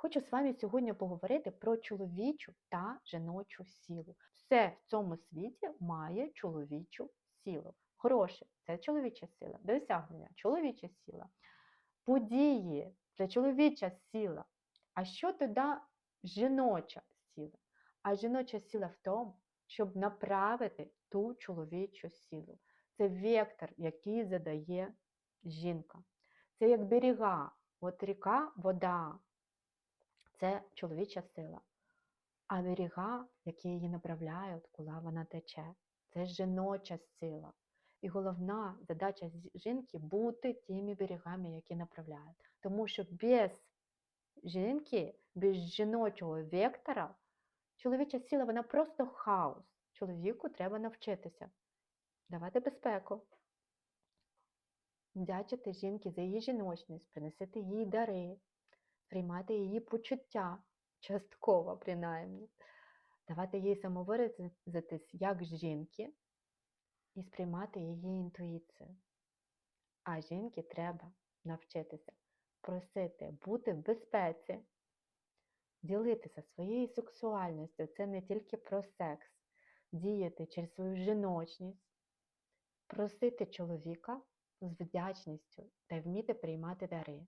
Хочу з вами сьогодні поговорити про чоловічу та жіночу силу. Все в цьому світі має чоловічу силу. Гроші це чоловіча сила, досягнення чоловіча сила, події це чоловіча сила. А що тоді жіноча сила? А жіноча сила в тому, щоб направити ту чоловічу силу. Це вектор, який задає жінка. Це як берега. От ріка, вода це чоловіча сила. А берега, які її направляють, коли вона тече, це жіноча сила. І головна задача жінки бути тими берегами, які направляють. Тому що без жінки, без жіночого вектора, чоловіча сила вона просто хаос. Чоловіку треба навчитися, давати безпеку, вдячити жінки за її жіночність, приносити їй дари, приймати її почуття, частково принаймні, давати їй самовиразитись як жінки і сприймати її інтуїцію. А жінки треба навчитися просити бути в безпеці, ділитися своєю сексуальністю. Це не тільки про секс, діяти через свою жіночність, просити чоловіка з вдячністю та вміти приймати дари.